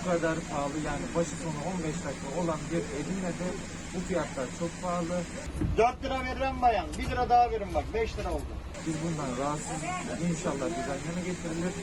bu kadar pahalı yani başı sonu 15 dakika olan bir Edirne'de bu fiyatlar çok pahalı. 4 lira veririm bayan. 1 lira daha verin bak. 5 lira oldu. Biz bundan rahatsızız. İnşallah düzenleme getirilir.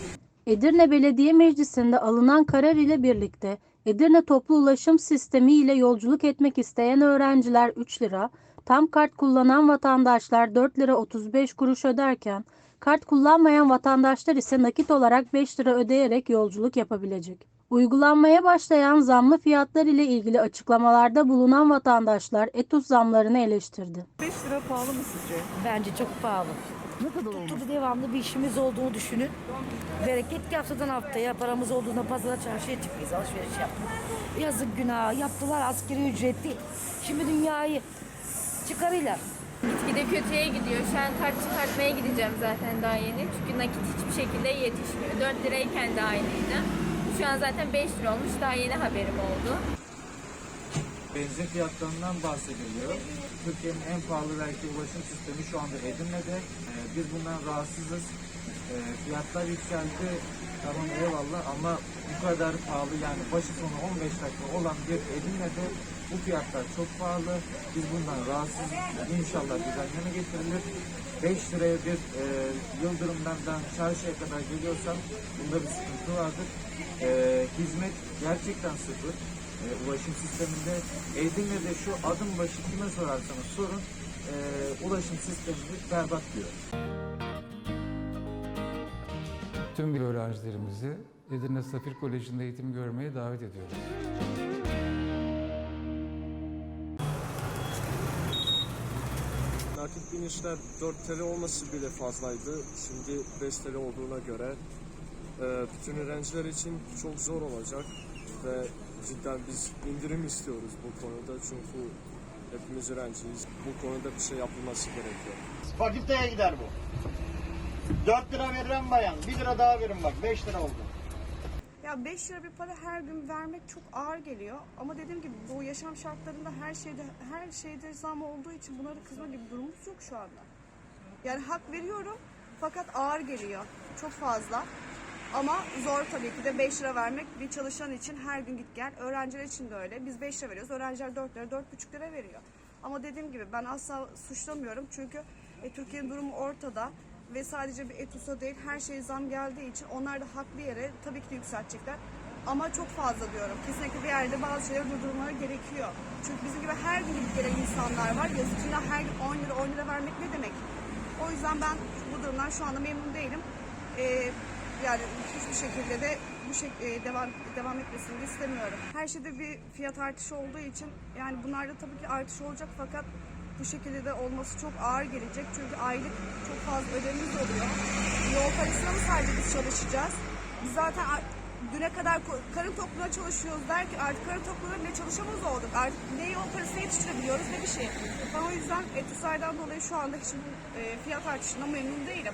Edirne Belediye Meclisi'nde alınan karar ile birlikte Edirne Toplu Ulaşım Sistemi ile yolculuk etmek isteyen öğrenciler 3 lira, tam kart kullanan vatandaşlar 4 lira 35 kuruş öderken, kart kullanmayan vatandaşlar ise nakit olarak 5 lira ödeyerek yolculuk yapabilecek. Uygulanmaya başlayan zamlı fiyatlar ile ilgili açıklamalarda bulunan vatandaşlar ETUS zamlarını eleştirdi. 5 lira pahalı mı sizce? Bence çok pahalı. Ne kadar olmuş? Tabii devamlı bir işimiz olduğunu düşünün. Bereketli haftadan haftaya paramız olduğunda pazara çarşıya çıkmayız alışveriş yapmak. Yazık günah yaptılar askeri ücretli. Şimdi dünyayı çıkarıyla. Gitgide kötüye gidiyor. Şu an kart çıkartmaya gideceğim zaten daha yeni. Çünkü nakit hiçbir şekilde yetişmiyor. 4 lirayken de aynıydı. Şu an zaten 5 lira olmuş. Daha yeni haberim oldu. Benzin fiyatlarından bahsediliyor. Türkiye'nin en pahalı belki ulaşım sistemi şu anda Edirne'de. Ee, biz bundan rahatsızız. Ee, fiyatlar yükseldi. Tamam eyvallah ama bu kadar pahalı yani başı sonu 15 dakika olan bir Edirne'de bu fiyatlar çok pahalı. Biz bundan rahatsızız. İnşallah düzenleme getirilir. 5 liraya bir e, Yıldırım'dan çarşıya kadar geliyorsam bunda bir sıkıntı vardır. E, hizmet gerçekten sıfır e, ulaşım sisteminde. Edirne'de şu adım başı kime sorarsanız sorun e, ulaşım sistemimiz berbat diyor. Tüm öğrencilerimizi Edirne Safir Koleji'nde eğitim görmeye davet ediyoruz. Nakit binişler 4 TL olması bile fazlaydı. Şimdi 5 TL olduğuna göre e, bütün öğrenciler için çok zor olacak ve cidden biz indirim istiyoruz bu konuda çünkü hepimiz öğrenciyiz. Bu konuda bir şey yapılması gerekiyor. Fakülteye gider bu. 4 lira veririm bayan. 1 lira daha verin bak. 5 lira oldu. Ya 5 lira bir para her gün vermek çok ağır geliyor. Ama dediğim gibi bu yaşam şartlarında her şeyde her şeyde zam olduğu için bunlara kızma gibi durumumuz yok şu anda. Yani hak veriyorum fakat ağır geliyor. Çok fazla. Ama zor tabii ki de 5 lira vermek bir çalışan için her gün git gel. Öğrenciler için de öyle. Biz 5 lira veriyoruz. Öğrenciler 4 lira, 4,5 lira veriyor. Ama dediğim gibi ben asla suçlamıyorum. Çünkü e, Türkiye'nin durumu ortada. Ve sadece bir ETUS'a değil her şeye zam geldiği için onlar da haklı yere tabii ki de yükseltecekler. Ama çok fazla diyorum. Kesinlikle bir yerde bazı şeyleri durdurmaları gerekiyor. Çünkü bizim gibi her gün gidip gelen insanlar var. Yazık günah her gün 10 lira 10 lira vermek ne demek? O yüzden ben bu durumdan şu anda memnun değilim. Ee, yani hiçbir şekilde de bu şek- e, devam devam etmesini de istemiyorum. Her şeyde bir fiyat artışı olduğu için yani bunlarda tabii ki artış olacak fakat bu şekilde de olması çok ağır gelecek. Çünkü aylık çok fazla ödememiz oluyor. Yol parasına mı sadece biz çalışacağız? Biz zaten düne kadar karın tokluğuna çalışıyoruz derken artık karın tokluğuna bile çalışamaz olduk. Artık ne yol parasına yetiştirebiliyoruz ne bir şey. Ben o yüzden Etusay'dan dolayı şu anda hiç e, fiyat artışına memnun değilim.